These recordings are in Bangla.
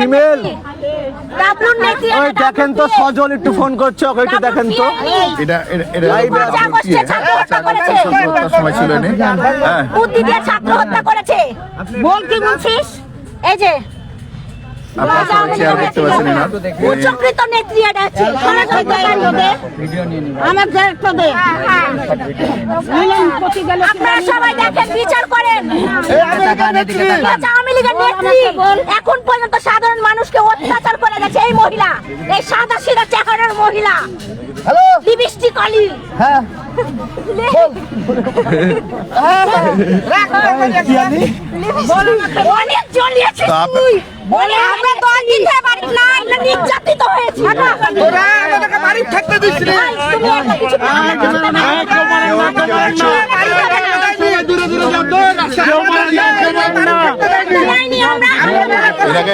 হিমেল। ওই দেখেন তো সজল একটু ফোন করছে ওকে একটু দেখেন তো। এটা এটা- লাইভে হত্যা করেছে। সন্ত্রাসের সময় ছিল বুদ্ধি দিয়ে ছাত্র হত্যা করেছে। বল কি বলছিস? এই যে আপনারা সবাই দেখেন বিচার করেন। আচ্ছা, আওয়ামী লীগের নেত্রী। এখন পর্যন্ত সাধারণ মানুষকে অত্যাচার করে গেছে এই মহিলা। এই সাদা সিধা চেহারার মহিলা। লিপস্টিক অলি হ্যাঁ। অনেক জ্বলিয়েছিস তুই। বলে আমরা দল দিতে পারি না আমরা নির্যাতিত হয়েছি তোরা আমাদেরকে বাড়ি থাকতে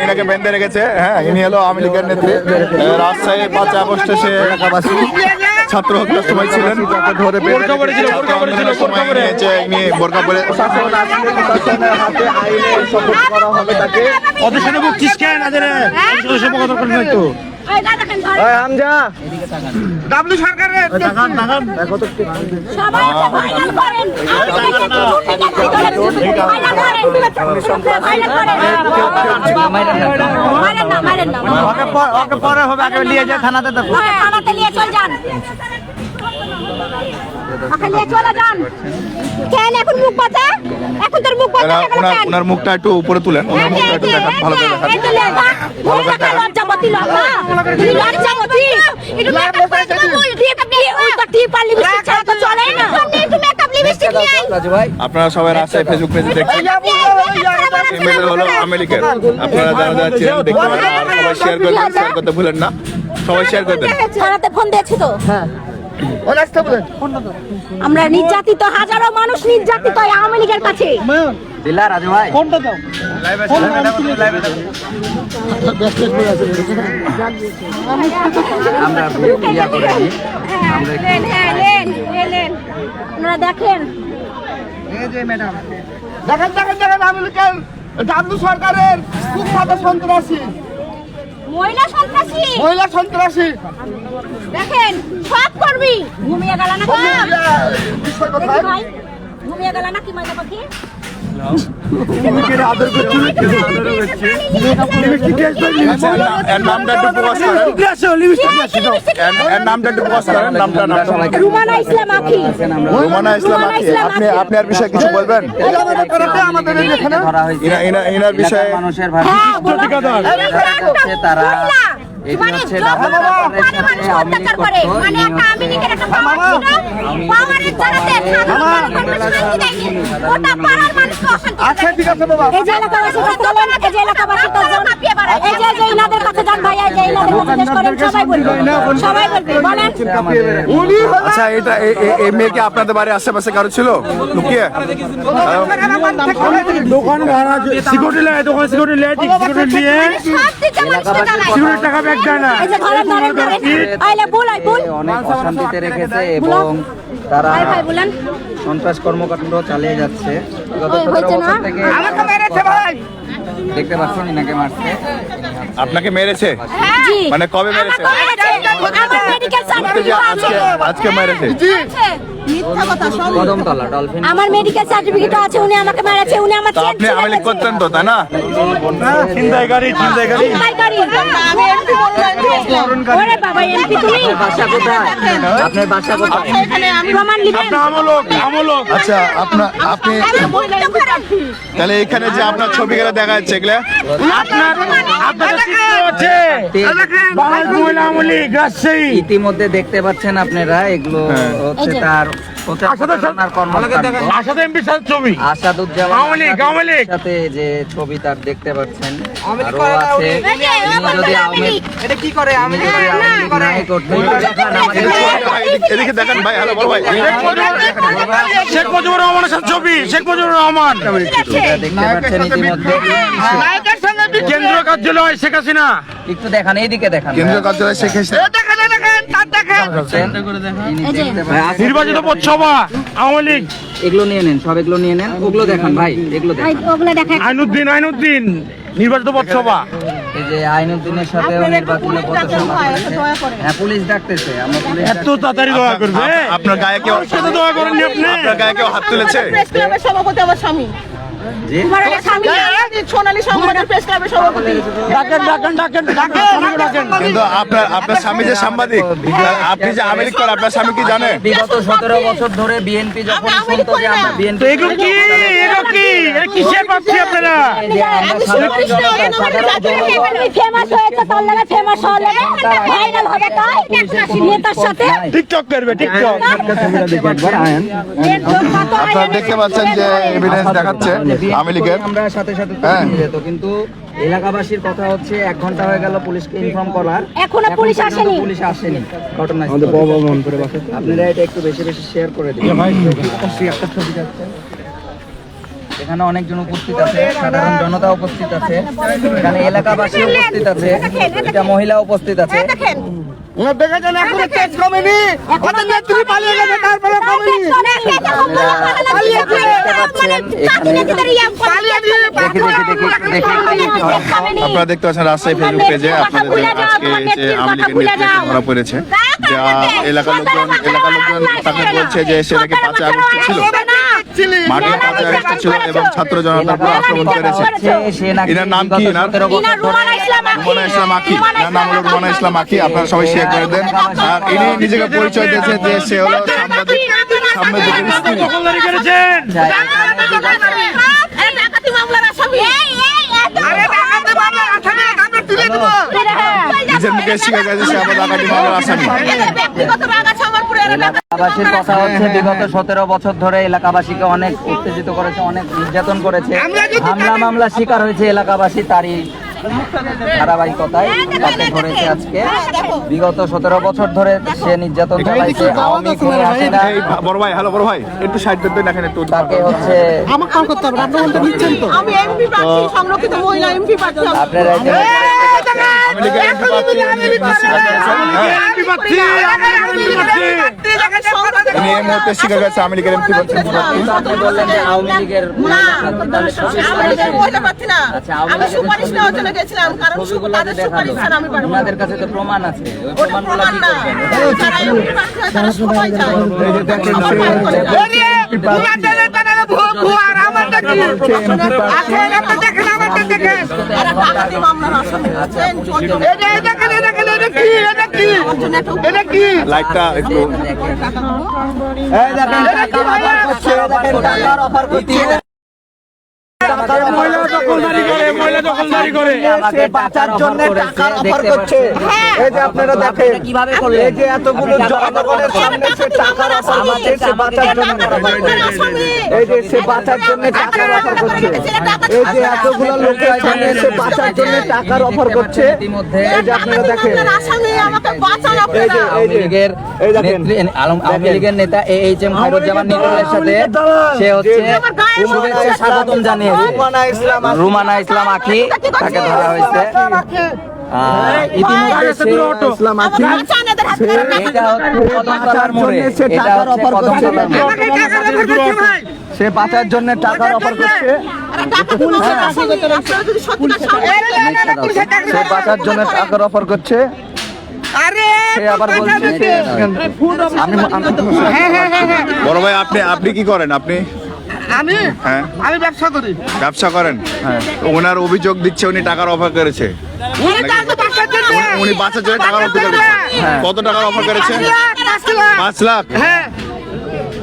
এনাকে বেঁধে রেখেছে হ্যাঁ ইনি হলো আওয়ামী লীগের নেত্রী রাজশাহী পাঁচ আগস্টে সে এলাকাবাসী ছাত্র হত্যার সময় ছিলেন তাকে ধরে ইনি বোরকা পরে শাসন আসলে শাসনের হাতে আইনে শপথ করা হবে তাকে ওদের সাথে বকছিস কেন আদের তো ওই দাদা কেন ধরে? এই হামজা। ডাবলু সরকারের। সবাই ভাইরাল করেন। ভাইরাল করেন। ভাইরাল করেন। মারেন না মারেন না। ওকে পর- হবে আগে নিয়ে যায় থানাতে থানাতে নিয়ে চল যান। ওনার মুখটা একটু উপরে তুলেন ওনার মুখটা একটু দেখান ভালো করে। আপনারা সবাই রাস্তায় ফেসবুক পেজে দেখছেন হলো আমেরিকার আপনারা যারা যারা ছিলেন দেখতে পারেন সবাই শেয়ার করবেন শেয়ার করতে ভুলেন না সবাই শেয়ার করবেন থানাতে ফোন দিয়েছি তো আমরা নির্যাতিত হাজারো মানুষ নির্যাতিত আওয়ামী লীগের কাছে। হ্যাঁ। আপনারা দেখেন। দেখেন দেখেন দেখেন আমেরিকান সরকারের কুখ্যাত সন্ত্রাসী। মহিলা সন্ত্রাসী। মহিলা সন্ত্রাসী। দেখেন সব করবি। ঘুমিয়ে গেল না ঘুমিয়ে গেল। না কি ময়না পাখি? আদর করছি? এর নামটা একটু প্রকাশ করেন। এর- এর নামটা একটু প্রকাশ করেন নামটা নামটা। রুমানা ইসলাম আখি। রুমানা ইসলাম আখি। আপনি আপনি বিষয়ে কিছু বলবেন? ইনার বিষয়ে মানুষের ভাষা হ্যাঁ তারা। এটি মানে হচ্ছে ডাবল মানে সাথে আওয়ামী লীগ করে। করতো, মানে। গোটা পাড়ার মানুষকে অশান্তি আচ্ছা ঠিক আছে বাবা। এই যে এলাকাবাসী তো চলে যে এলাকাবাসী তো জন- এই যে- আচ্ছা এটা এই মেয়ে কি আপনাদের বাড়ির আশেপাশে কারও ছিল? লুকিয়ে। দোকান ভাড়া সিকিউরিটি লাগে দোকান সিকিউরিটি লাগে সিকিউরিটি নিয়ে জ্বালায়। সিকিউরিটি টাকা ব্যাগ দেয় না। অনেক অশান্তিতে রেখেছে এবং তারা আই ভাই বলেন। সন্ত্রাস কর্মকাণ্ড চালিয়ে যাচ্ছে। গত সতেরো বছর থেকে আমাকে মেরেছে ভাই। দেখতে পাচ্ছেন ইনাকে মারছে। আপনাকে মেরেছে? মানে কবে মেরেছে? আজকে মেরেছে। মিথ্যা কথা সব কদমতলা ডলফিন আমার মেডিকেল সার্টিফিকেট আছে উনি আমাকে মেরেছে উনি আমার তো আপনি গেছে। করতেন তো তাই না? চিন্তাই গাড়ি চিন্তাই গাড়ি। চিন্তাই গাড়ি। আমি এমপি ওরে বাবা এমপি তুমি? বাসা কোথায়? আপনার বাসা কোথায়? প্রমাণ নিবেন আপনার আমলক আমলক। আচ্ছা আপনার আপনি তাহলে এখানে যে আপনার ছবিগুলো দেখা যাচ্ছে এগুলা? আপনার আপনাদের চিত্র আছে বাংলাদেশ মহিলা আমলি রাজশাহী। ইতিমধ্যে দেখতে পাচ্ছেন আপনারা এগুলো হচ্ছে তার সাথে ছবি যে তার দেখতে পাচ্ছেন শেখ মুজিবুর রহমানের সাথে ছবি শেখ মুজিবুর রহমান ছবিটা দেখতে পাচ্ছেন ইতিমধ্যে কেন্দ্রীয় কার্যালয় শেখ হাসিনা একটু দেখান এইদিকে দেখান কেন্দ্রীয় কার্যালয় শেখ হাসিনা দেখেন দেখেন তার দেখেন ইনি দেখতে পাচ্ছেন নির্বাচিত পৌরসভা আওয়ামী লীগ। এগুলো নিয়ে নেন সব এগুলো নিয়ে নেন। ওগুলো দেখান ভাই এগুলো দেখান। আইনুদ্দিন আইনুদ্দিন নির্বাচিত পৌরসভা এই যে আইনুদ্দিনের সাথে নির্বাচনে পথসভা হ্যাঁ পুলিশ ডাকতেছে আমরা পুলিশ এত তাড়াতাড়ি দোয়া করবে? আপনার গায়ে কেউ সাথে দোয়া আপনি? আপনার গায়ে কেউ হাত তুলেছে? সভাপতি আমার স্বামী। কিন্তু আপনার আপনার স্বামী যে সাংবাদিক আপনি যে আমেরিক করেন আপনার স্বামী কি জানে বিগত সতেরো বছর ধরে বিএনপি যখন আমি আওয়ামী লীগ শুনতো করি যে না। আমরা বিএনপি তো এগুলো কি এগুলো কি এটা কিসের পাচ্ছি আপনারা আমি সুকৃষ্ণ ফেমাস হয়েছে তার লাগে ফেমাস হওয়ার লাগে ভাইরাল হবে তাই নেতার সাথে টিকটক করবে টিকটক আপনারা দেখতে পাচ্ছেন যে এভিডেন্স দেখাচ্ছে আমরা সাথে সাথে হ্যাঁ। নিয়ে যেত। কিন্তু এলাকাবাসীর কথা হচ্ছে এক ঘণ্টা হয়ে গেল পুলিশকে ইনফর্ম করার। এখনও পুলিশ আসেনি। পুলিশ আসেনি। ঘটনা আপনারা এটা একটু বেশি বেশি শেয়ার করে দিন এখানে অনেকজন উপস্থিত আছে সাধারণ জনতা উপস্থিত আছে। এখানে এলাকাবাসী উপস্থিত আছে এটা মহিলা উপস্থিত আছে। এখনও তেজ কমেনি নেত্রী পালিয়ে গেছে তারপরে কমেনি আপনারা দেখতে পাচ্ছেন রাজশাহী ফেসবুক পেজে আপনাদের যে আজকে যে আওয়ামী লীগের নেতৃত্বে ধরা পড়েছে যা এলাকার লোকজন এলাকার লোকজন তাকে বলছে যে সে নাকি পাঁচই আগস্ট ছিল মাঠে পাঁচই আগস্ট ছিল এবং ছাত্র জনতার উপর আক্রমণ করেছে এনার নাম কি এনার? রুমানা ইসলাম আখি এনার নাম হলো রুমানা ইসলাম আখি আপনারা সবাই শেয়ার করে দেন আর ইনি নিজেকে পরিচয় দিয়েছে যে সে হলো সাংবাদিক সাংবাদিকের স্ত্রী নিজের মুখে স্বীকার করেছে সে আবার ডাকাতি মামলার আসামি এলাকাবাসীর কথা হচ্ছে বিগত সতেরো বছর ধরে এলাকাবাসীকে অনেক উত্তেজিত করেছে অনেক নির্যাতন করেছে হামলা মামলা শিকার হয়েছে এলাকাবাসী তারই ধারাবাহিকতায় তাকে ধরেছে আজকে। বিগত সতেরো বছর ধরে সে নির্যাতন চালাইছে আওয়ামী খুনি আসে না বড় ভাই হ্যালো বড় ভাই একটু সাইড দেখেন একটু তাকে হচ্ছে আমাকে এমপি প্রার্থী আপনারা এই যে আওয়ামী লীগের এমপি প্রার্থী সংরক্ষিত মহিলা হ্যাঁ এমপি প্রার্থী। এমপি পাচ্ছি এই মুহূর্তে স্বীকার করেছে আওয়ামী লীগের এমপি প্রার্থী আপনি বললেন যে আওয়ামী লীগের মহিলা প্রার্থী না আচ্ছা, আমি কাছে তো প্রমাণ আছে লাইটটা একটু মহিলা দখলদারি করে মহিলা দখলদারি করে আমাকে বাঁচার জন্য টাকার অফার করছে। এই যে আপনারা দেখেন কীভাবে করলেন এই যে এতগুলো জনগণের সামনে সে টাকার অফার করছে সে বাঁচার জন্য এই যে সে বাঁচার জন্য টাকার অফার করছে। এই যে এতগুলো লোকের সামনে সে বাঁচার জন্য টাকার অফার করছে এই যে আপনারা দেখেন। আসামি এই যে এই যে এই দেখেন। আওয়ামী লীগের নেতা এ এইচ এম খায়রুজ্জামান নিটুলের সাথে সে হচ্ছে শুভেচ্ছা স্বাগতম জানিয়ে রুমানা ইসলাম আখি। তাকে ধরা হয়েছে। সে বাঁচার জন্য টাকার অফার করছে। সে বাঁচার জন্য টাকার অফার করছে। আরে সে আবার বলছে যে বড় ভাই আপনি আপনি কি করেন? আপনি আমি হ্যাঁ। আমি ব্যবসা করি। ব্যবসা করেন? হ্যাঁ। ওনার অভিযোগ দিচ্ছে উনি টাকার অফার করেছে। উনি তো জন্য টাকার অফার করেছে। কত টাকার অফার করেছে? পাঁচ লাখ, হ্যাঁ।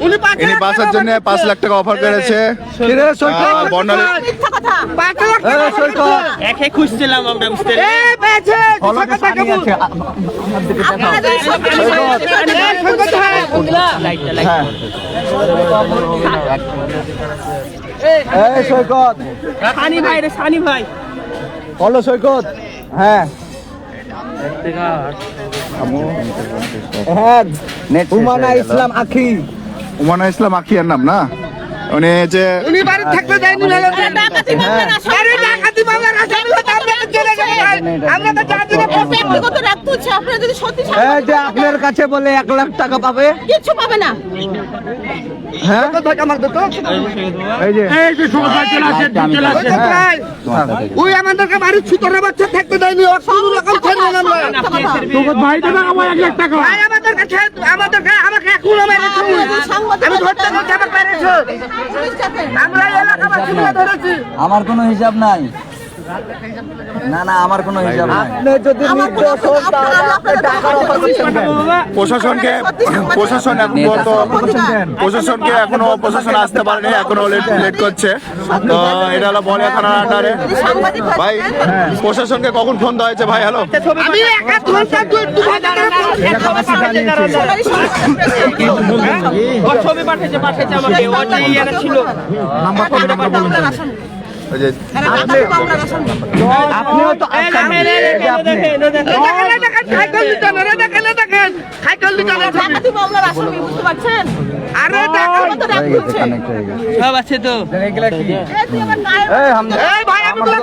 উনি টাকা জন্য পাঁচ লাখ টাকা অফার করেছে। বর্ণালী কথা। পাঁচ লাখ টাকা offer একে খুঁজছিলাম আমরা বুঝতে এ, পেয়েছে, টাকা টাকা বল। আপনারা যদি সত্যিকার সামনে এ, সৈকত ভাই। এই সৈকত। সানি ভাই রে সানি ভাই। বলো সৈকত। হ্যাঁ। হ্যাঁ। হুমানা ইসলাম আখি। উমানা ইসলাম আখিয়ার নাম না? উনি যে উনি বাড়ি থাকতে দেয়নি ভালো করে। ডাকাতি মামলার আসামি আরে ডাকাতি মামলার আসামি আপনারা যদি সত্যি এই সাংবাদিক যে হন, আপনার কাছে বলে এক লাখ টাকা পাবে? কিচ্ছু পাবে না। হ্যাঁ? এই যে। এই যে সুমন ভাই চলে আসেন চলে আসেন ওই আমাদেরকে বাড়ির ছুতরে বাচ্চা থাকতে দেয়নি আমার কোনো হিসাব নাই। না না আমার কোনো হিসাব নাই আপনি যদি নির্দোষ তাহলে আপনি টাকার অফার করছেন প্রশাসনকে প্রশাসন এখন প্রশাসনকে এখনও প্রশাসন আসতে পারেনি এখনও লেট লেট করছে তো এটা হলো বলিয়া থানার আন্ডারে ভাই প্রশাসনকে কখন ফোন দেওয়া হয়েছে ভাই হ্যালো আমি এক আধ ঘণ্টা দুই দু ঘণ্টা ধরে এলাকাবাসী জানিয়েছে সবারই ছিল নাম্বার আপনিও তো দেখেন আমার তো আমার ভাই আছি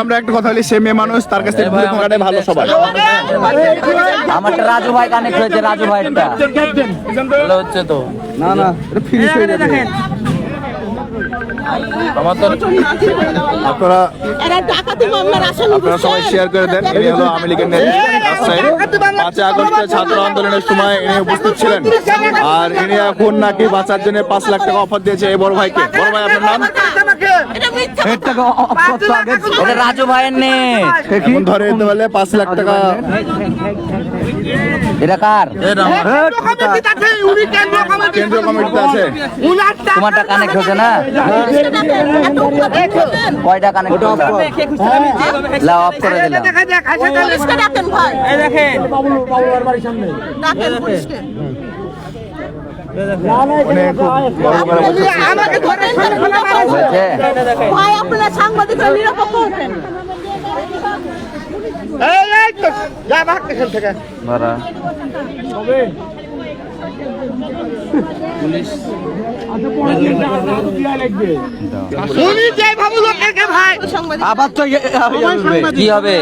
ভাই, একটু- কথা বলি সে মেয়ে মানুষ তার কাছ ভালো সবার আমারটা রাজু ভাই কানেক্ট হয়েছে রাজু ভালো হচ্ছে তো না না এটা ফিনিশ হয়ে যাবে আপনারা ডাকাতি মামলার আসামি আপনারা সবাই শেয়ার করে দেন ইনি হলো আওয়ামী লীগের রাজশাহী পাঁচই আগস্টে ছাত্র আন্দোলনের সময় ইনি উপস্থিত ছিলেন আর ইনি এখন নাকি বাঁচার জন্য পাঁচ লাখ টাকা অফার দিয়েছে এই বড় ভাইকে বড় ভাই আপনার নাম রাজু ভাইয়ের এখন ধরে দিতে পারলে পাঁচ লাখ টাকা এটা কার? কমিটি আছে উনি কেন্দ্র কমিটি কেন্দ্রীয় কমিটিতে আছে। উনার টাকা তোমারটা কানেক্ট হচ্ছে না। কয়টা কানেক্ট হচ্ছে অফ করে দিলাম। আমাকে ধরে ভাই আপনারা সাংবাদিকরা নিরপেক্ষ হতেন এই এই তো যা ভাগ এখান থেকে ধরা উনি যে ভাবু লোকেরকে আবার তো কি হবে?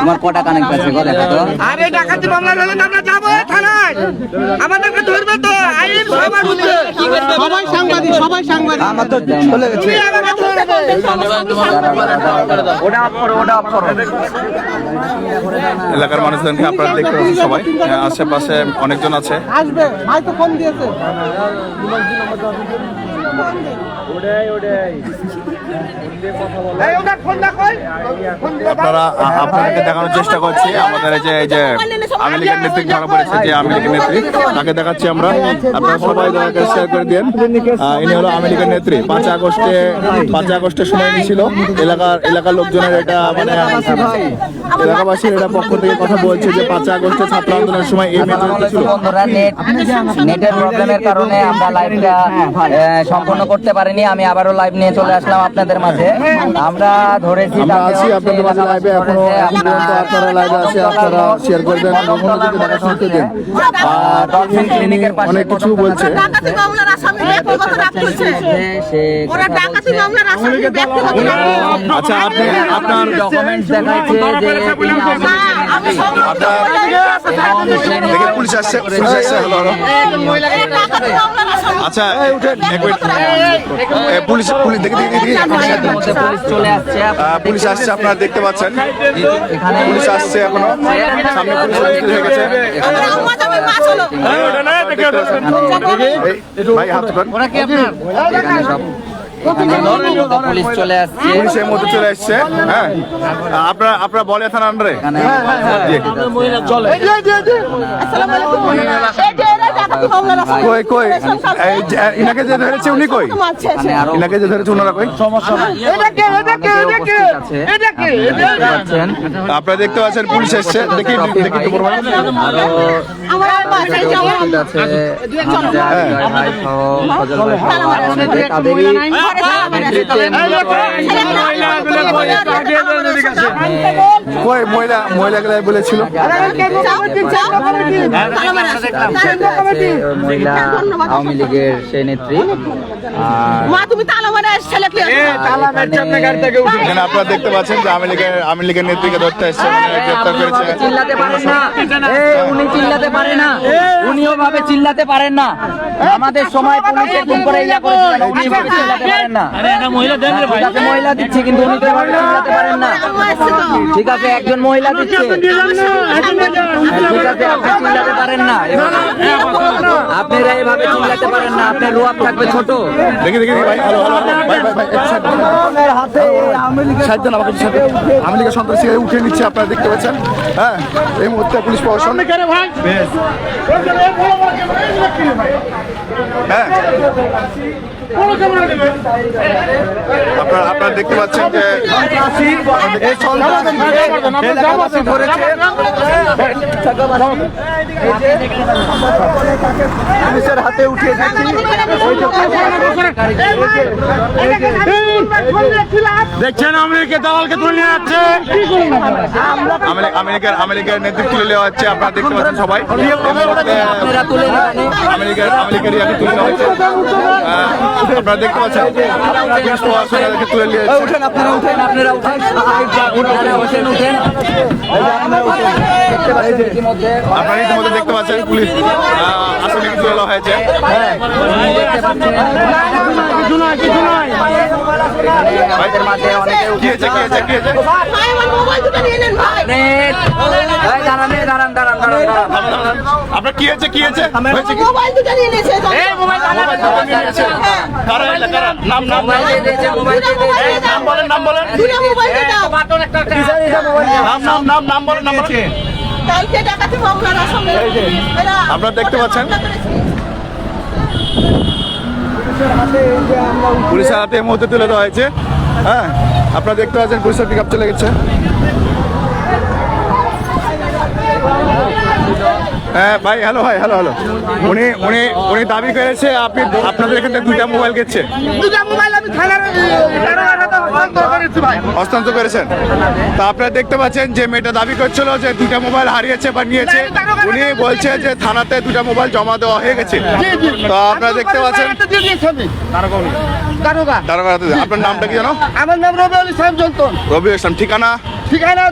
তোমার কটা কানেক্ট আছে গো দেখো তো। আরে ডাকাতি মামলা হলে আমরা যাব থানায়। আমাদেরকে ধরবে তো। আইন সবার সবাই সাংবাদিক সবাই সাংবাদিক। আমার তো চলে গেছে। এলাকার মানুষজনকে আপনারা দেখতে পাচ্ছেন সবাই। হ্যাঁ, আশেপাশে অনেকজন আছে। আসবে ভাই তো ফোন দিয়েছে আপনারা আপনাদেরকে দেখানোর চেষ্টা করছি। আমাদের এই যে এই যে আওয়ামী লীগের নেত্রী ধরা পড়েছে যে আওয়ামী লীগের নেত্রী তাকে দেখাচ্ছি আমরা। আপনারা সবাই দয়া শেয়ার করে দিন ইনি হলো আওয়ামী লীগের নেত্রী। পাঁচ আগস্টে পাঁচ আগস্টের সময় ছিল। এলাকার এলাকার লোকজনের এটা মানে এলাকাবাসীর এটা পক্ষ থেকে কথা বলছে যে পাঁচ আগস্টে ছাত্র আন্দোলনের সময় এই ছিল। নেট নেটের প্রবলেমের কারণে আমরা লাইভটা সম্পূর্ণ করতে পারিনি। আমি আবারও লাইভ নিয়ে চলে আসলাম। আপনাদের মাঝে আমরা ধরেছি আমরা আছি আপনাদের মাঝে লাইভে এখনও আপনারা লাইভে আছে আপনারা শেয়ার করবেন আর ক্লিনিকের পাশে অনেক কিছু বলছে। আচ্ছা আপনি আপনার ডকুমেন্টস দেখাচ্ছে যে দেখে পুলিশ আসছে পুলিশ আসছে হলো আচ্ছা এক মিনিট পুলিশ পুলিশ দেখে দেখে দেখে পুলিশ আসছে। পুলিশ আসছে আপনারা দেখতে পাচ্ছেন। পুলিশ আসছে এখনও। সামনে পুলিশ হয়ে গেছে এই, ভাই হাত পুলিশ চলে আসছে। পুলিশ এই মুহূর্তে চলে এসছে হ্যাঁ। আপনারা আপনারা বলে থানা আন্ডারে এখানে কই কই? যে, ইনাকে যে ধরেছে উনি কই? ইনাকে যে ধরেছে ওনারা কই? আপনারা দেখতে পাচ্ছেন পুলিশ এসছে। দেখি দেখি একটু কই মহিলা মহিলাগুলো বলেছিল? মহিলা আওয়ামী লীগের সেই নেত্রী মা তুমি তালা মারে ছেলে আপনারা দেখতে পাচ্ছেন যে আওয়ামী লীগের আওয়ামী লীগের নেত্রীকে ধরতে এসছে মানে গ্রেপ্তার করেছে চিল্লাতে পারেন না উনি চিল্লাতে পারে না উনি ওভাবে চিল্লাতে পারেন না আমাদের সময় পুলিশ করে ইয়া করেছিলেন উনি চিল্লাতে পারেন না ঠিক আছে মহিলা দিচ্ছে কিন্তু উনি তো এভাবে চিল্লাতে পারেন না ঠিক আছে একজন মহিলা দিচ্ছে ঠিক আছে আপনি চিল্লাতে পারেন না। আপনারা এভাবে চিল্লাতে পারেন না আপনার রুয়াব থাকবে ছোট। দেখি দেখি ভাই হ্যালো হ্যালো ভাই ভাই ভাই হাতে সাইড আমাকে সাইড আওয়ামী লীগের সন্ত্রাসী উঠে নিচ্ছে আপনারা দেখতে পাচ্ছেন। হ্যাঁ এই মুহূর্তে পুলিশ প্রশাসন হ্যাঁ। আপনারা আপনারা দেখতে পাচ্ছেন যে এই সন্ত্রাসী ধরেছে পুলিশের হাতে উঠিয়ে দিচ্ছি দেখছেন আমেরিকা দালালকে তুলে নিয়ে যাচ্ছে? আমেরিকার আমেরিকার নেতৃত্ব তুলে নেওয়া হচ্ছে আপনারা দেখতে পাচ্ছেন সবাই। আমেরিকার আমেরিকার তুলে নেওয়া হচ্ছে। আপনারা দেখতে পাচ্ছেন। পুলিশ প্রশাসন এদেরকে তুলে নিয়ে উঠেন আপনারা উঠেন। আপনারা উঠেন। উঠেন উঠেন দেখতে পাচ্ছেন ইতিমধ্যে। আপনারা ইতিমধ্যে দেখতে পাচ্ছেন পুলিশ হয়েছে। কিছু নয় কিছু নয় আমাদের মাঝে অনেকে কি হয়েছে কি হয়েছে কি হয়েছে? আপনার কি হয়েছে কি হয়েছে? হয়েছে মোবাইল দুটো নিয়ে নিয়েছে কারা এটা কারা? নাম নাম মোবাইল দিয়ে দিয়েছে মোবাইল দিয়ে দিয়েছে। নাম বলেন নাম বলেন। দুটো মোবাইল দাও। নাম নাম নাম নাম বলেন নাম বলেন। কালকে ডাকাতি মামলার আসামি আপনারা দেখতে পাচ্ছেন? পুলিশের হাতে এই মুহূর্তে তুলে দেওয়া হয়েছে। হ্যাঁ আপনারা দেখতে পাচ্ছেন পুলিশের পিক আপ চলে গেছে। হ্যাঁ ভাই হ্যালো ভাই হ্যালো হ্যালো উনি উনি উনি দাবি করেছে আপনি আপনাদের এখান থেকে দুইটা মোবাইল গেছে। দুটা মোবাইল আমি থানার থানার হস্তান্তর করেছি ভাই। হস্তান্তর করেছেন? তা আপনারা দেখতে পাচ্ছেন যে মেয়েটা দাবি করছিল যে দুটা মোবাইল হারিয়েছে বা নিয়েছে। উনি বলছে যে থানাতে দুটা মোবাইল জমা দেওয়া হয়ে গেছে। তো আপনারা দেখতে পাচ্ছেন দারোগা দারোগাতে আপনার নামটা কি জানো? আমার নাম রবিউল ইসলাম জন্তন রবি ইসলাম ঠিকানা? ঠিকানা